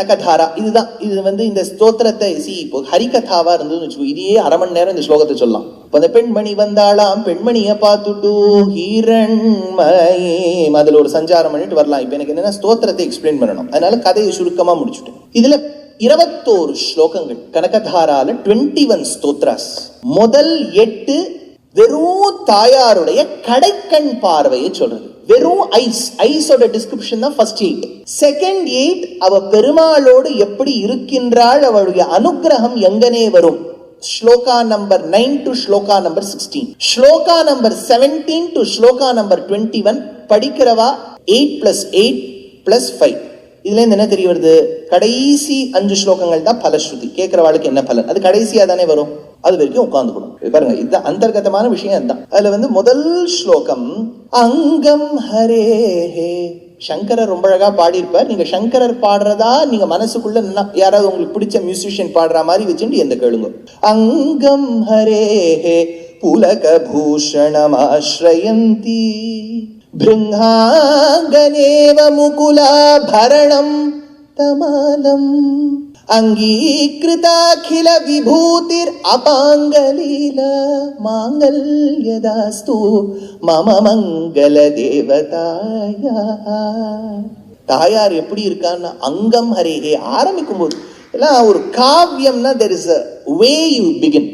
கனகதாரா. இதுதான் இது வந்து இந்த ஸ்தோத்திரத்தை சி இப்போ ஹரிகதாவா இருந்ததுன்னு வச்சுக்கோ இதையே அரை மணி நேரம் இந்த ஸ்லோகத்தை சொல்லலாம். இப்போ அந்த பெண்மணி வந்தாளாம் பெண்மணியை பார்த்துட்டு ஹீரண்மயேம் அதுல ஒரு சஞ்சாரம் பண்ணிட்டு வரலாம். இப்போ எனக்கு என்னன்னா ஸ்தோத்திரத்தை எக்ஸ்பிளைன் பண்ணணும். அதனால கதையை சுருக்கமா முடிச்சுட்டேன். இதுல இருபத்தோரு ஸ்லோகங்கள். கனகதாரால டுவெண்ட்டி ஒன் ஸ்தோத்ராஸ். முதல் எட்டு வெறும் தாயாருடைய கடைக்கண் பார்வையை சொல்றது. வெறும் ஐஸ் ஐஸோட டிஸ்கிரிப்ஷன் தான் ஃபர்ஸ்ட் எயிட் செகண்ட் எயிட் அவ பெருமாளோடு எப்படி இருக்கின்றாள் அவளுடைய அனுக்கிரகம் எங்கனே வரும். Sloka number nine to sloka number sixteen sloka number seventeen to sloka number twenty one படிக்கிறவா? Eight plus eight plus five இதுல இருந்து என்ன தெரிய வருது? கடைசி அஞ்சு ஸ்லோகங்கள் தான் பலஸ்ருதி. கேட்கிறவாளுக்கு என்ன பலன்? அது கடைசியா தானே வரும்? அது வரைக்கும் உட்கார்ந்துக்கணும் பாருங்க இதுதான் அந்தர்கதமான விஷயம் அதுதான். அதுல வந்து முதல் ஸ்லோகம் அங்கம் ஹரேஹே சங்கரர் ரொம்ப அழகா பாடியிருப்பார். நீங்க சங்கரர் பாடுறதா நீங்க மனசுக்குள்ள யாராவது உங்களுக்கு பிடிச்ச மியூசிஷியன் பாடுற மாதிரி வச்சுட்டு எந்த கேளுங்க. அங்கம் ஹரேஹே பூஷணமாஸ்ரயந்தி भृङ्गाङ्गनेव मुकुलाभरणं तमालम् अङ्गीकृताखिल विभूतिर् अपाङ्गलीला माङ्गल्यदास्तु मम மங்களதேவதாயா தாயார் எப்படி இருக்கான்னா அங்கம் ஹரேஹே ஆரம்பிக்கும் போது எல்லாம் ஒரு காவியம்னா there is a way you begin